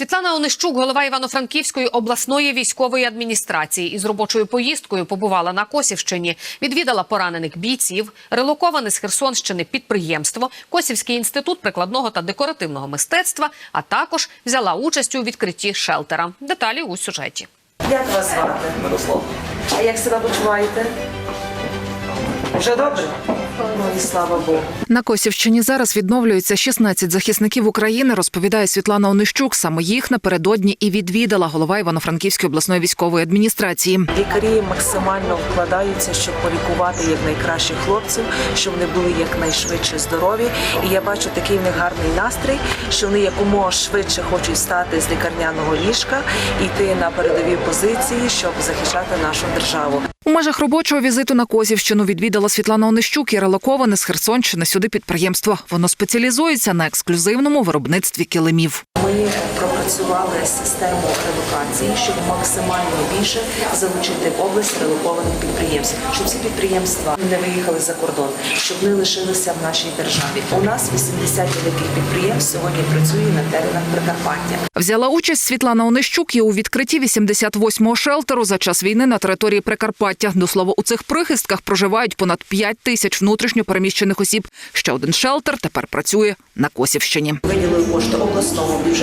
Світлана Онищук, голова Івано-Франківської обласної військової адміністрації, із робочою поїздкою побувала на Косівщині, відвідала поранених бійців, релоковане з Херсонщини підприємство, Косівський інститут прикладного та декоративного мистецтва, а також взяла участь у відкритті шелтера. Деталі у сюжеті. Як вас звати? Мирослав. А як себе почуваєте? Вже добре? Ну і слава Богу. На Косівщині зараз відновлюються 16 захисників України, розповідає Світлана Онищук. Саме їх напередодні і відвідала голова Івано-Франківської обласної військової адміністрації. Лікарі максимально вкладаються, щоб полікувати якнайкращих хлопців, щоб вони були якнайшвидше здорові. І я бачу такий в них гарний настрій, що вони якомога швидше хочуть стати з лікарняного ліжка йти на передові позиції, щоб захищати нашу державу. У межах робочого візиту на Козівщину відвідала Світлана Онищук і релоковане з Херсонщини сюди підприємство. Воно спеціалізується на ексклюзивному виробництві килимів. Ми пропрацювали систему релокації, щоб максимально більше залучити в область релокованих підприємств, щоб ці підприємства не виїхали за кордон, щоб вони лишилися в нашій державі. У нас 80 великих підприємств сьогодні працює на теренах Прикарпаття. Взяла участь Світлана Онищук і у відкритті 88-го шелтеру за час війни на території Прикарпаття. До слова, у цих прихистках проживають понад 5 тисяч внутрішньо переміщених осіб. Ще один шелтер тепер працює на Косівщині. Виділили кошти обласного бюджету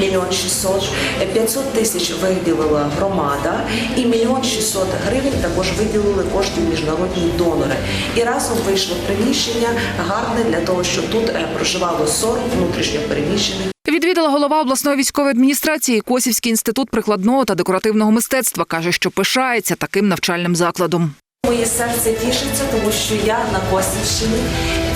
мільйон 600, 500 тисяч виділила громада і мільйон 600 гривень також виділили кошти міжнародні донори. І разом вийшло приміщення гарне для того, щоб тут е, проживало 40 внутрішньо переміщених Відвідала голова обласної військової адміністрації Косівський інститут прикладного та декоративного мистецтва. каже, що пишається таким навчальним закладом. Моє серце тішиться, тому що я на Косівщині.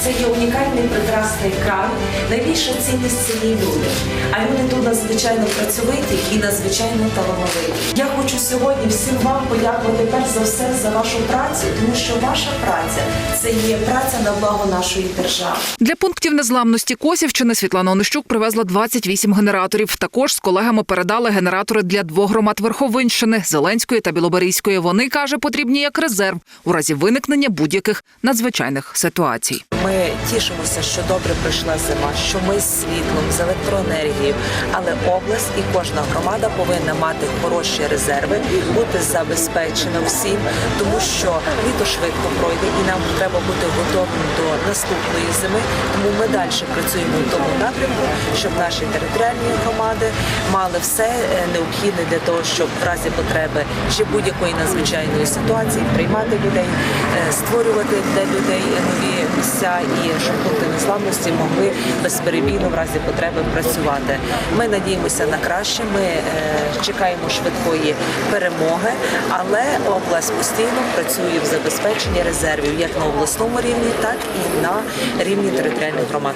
Це є унікальний прекрасний край. Найбільша цінність це є люди. А люди тут надзвичайно працьовиті і надзвичайно талановиті. Я хочу сьогодні всім вам подякувати перш за все за вашу працю, тому що ваша праця це є праця на благо нашої держави. Для пунктів незламності Косівщини Світлана Онищук привезла 28 генераторів. Також з колегами передали генератори для двох громад Верховинщини Зеленської та Білоберізької. Вони каже, потрібні як резерв у разі виникнення будь-яких надзвичайних ситуацій. Ми тішимося, що добре прийшла зима, що ми з світлом, з електроенергією, але область і кожна громада повинна мати хороші резерви, бути забезпечена всім, тому що літо швидко пройде, і нам треба бути готовим до наступної зими. Тому ми далі працюємо в тому напрямку, щоб наші територіальні громади мали все е, необхідне для того, щоб в разі потреби чи будь-якої надзвичайної ситуації приймати людей, е, створювати для людей нові місця і щоб пункти незламності могли безперебійно в разі потреби працювати. Ми надіємося на краще. Ми е, чекаємо швидкої перемоги, але область постійно працює в забезпеченні резервів як на обласному рівні, так і на рівні територіальних громад.